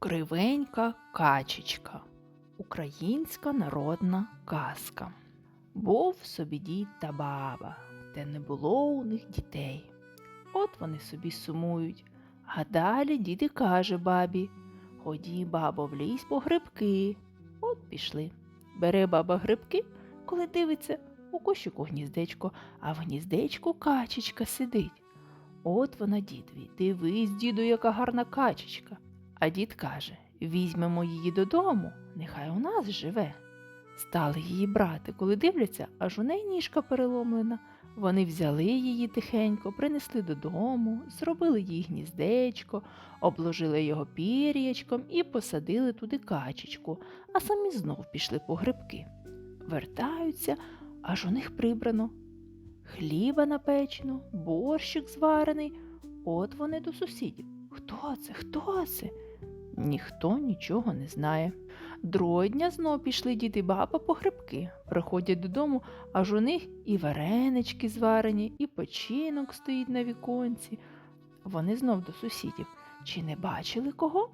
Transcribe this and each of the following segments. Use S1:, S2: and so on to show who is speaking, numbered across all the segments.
S1: Кривенька качечка. Українська народна казка. Був собі дід та баба, та не було у них дітей. От вони собі сумують. А далі дід і каже бабі Ході, бабо, в ліс по грибки. От пішли. Бере баба грибки, коли дивиться, у кошику гніздечко, а в гніздечку качечка сидить. От вона дідові, дивись, діду, яка гарна качечка. А дід каже візьмемо її додому, нехай у нас живе. Стали її брати, коли дивляться, аж у неї ніжка переломлена. Вони взяли її тихенько, принесли додому, зробили їй гніздечко, обложили його пір'ячком і посадили туди качечку, а самі знов пішли по грибки. Вертаються, аж у них прибрано. Хліба напечено, борщик зварений. От вони до сусідів. Хто це? Хто це? Ніхто нічого не знає. Другого дня знов пішли дід і баба по грибки. Приходять додому, аж у них і варенички зварені, і починок стоїть на віконці. Вони знов до сусідів. Чи не бачили кого?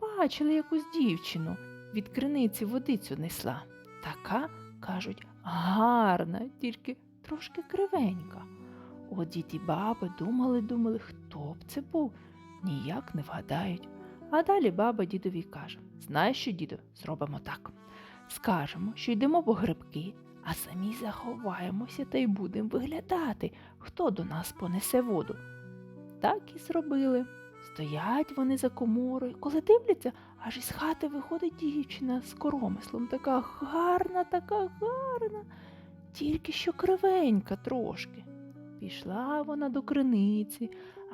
S1: Бачили якусь дівчину. Від криниці водицю несла. Така, кажуть, гарна, тільки трошки кривенька. От дід і баби думали, думали, хто б це був, ніяк не вгадають. А далі баба дідові каже: Знаєш що, діду, зробимо так. Скажемо, що йдемо по грибки, а самі заховаємося та й будемо виглядати, хто до нас понесе воду. Так і зробили. Стоять вони за коморою, коли дивляться, аж із хати виходить дівчина з коромислом, така гарна, така гарна, тільки що кривенька трошки. Пішла вона до криниці,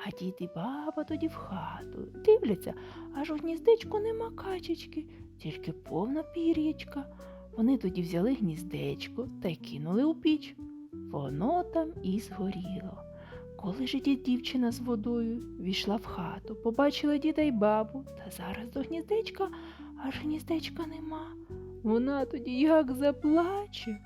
S1: а дід і баба тоді в хату. Дивляться, аж у гніздечку нема качечки, тільки повна пір'ячка. Вони тоді взяли гніздечко та й кинули у піч. Воно там і згоріло. Коли ж дівчина з водою війшла в хату, побачила діда й бабу, та зараз до гніздечка аж гніздечка нема. Вона тоді як заплаче.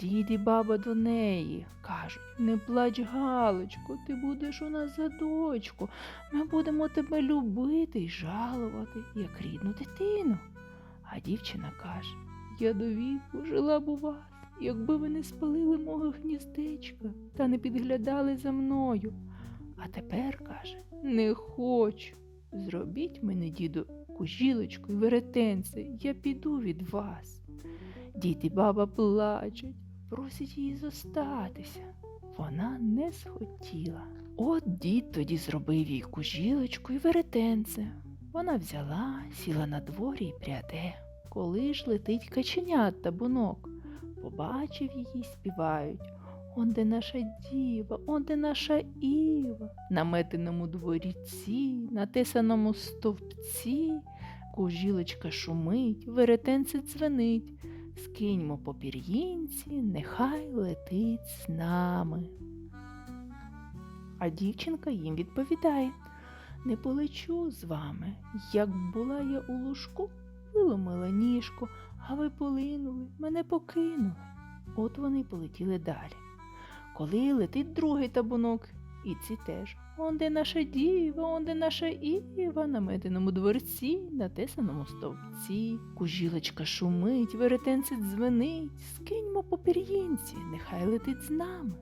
S1: Дід і баба до неї кажуть не плач, Галочко, ти будеш у нас за дочку. Ми будемо тебе любити й жалувати, як рідну дитину. А дівчина каже Я до віку жила б у вас, якби ви не спалили мого гніздечка та не підглядали за мною. А тепер каже не хочу. Зробіть мене, діду, кужілочку й веретенце, я піду від вас. Дід і баба плачуть, просять її зостатися. Вона не схотіла. От дід тоді зробив їй кужілочку і веретенце. Вона взяла, сіла на дворі і пряде. Коли ж летить каченят табунок, побачив її, співають. Он де наша діва, он де наша Іва, на метеному дворіці, на тесаному стовпці, кужілочка шумить, веретенце дзвенить. Скиньмо по пір'їнці, нехай летить з нами. А дівчинка їм відповідає Не полечу з вами. Як була я у лужку, виломила ніжку, а ви полинули, мене покинули. От вони полетіли далі. Коли летить другий табунок, і ці теж. Он де наша діва, он де наша Іва, на меденому дворці, на тесаному стовпці. Кужілочка шумить, веретенце дзвенить, скиньмо по пір'їнці, нехай летить з нами.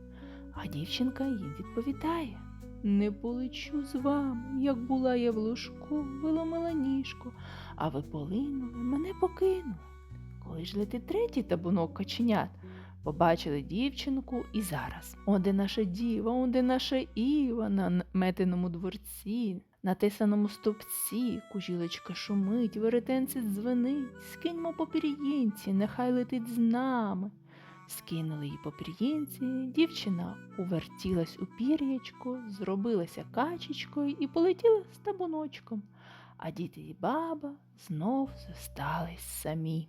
S1: А дівчинка їм відповідає Не полечу з вами, як була я в ложку, виломила ніжку, а ви полинули, мене покинули. Летить третій табунок каченят, Побачили дівчинку і зараз. Он де наша діва, он наша Іва на метеному дворці, на тесаному стовпці, кужілочка шумить, веретенце дзвенить, скиньмо по пір'їнці, нехай летить з нами. Скинули її по пір'їнці, дівчина увертілась у пір'ячко, зробилася качечкою і полетіла з табуночком, а діти і баба знов зостались самі.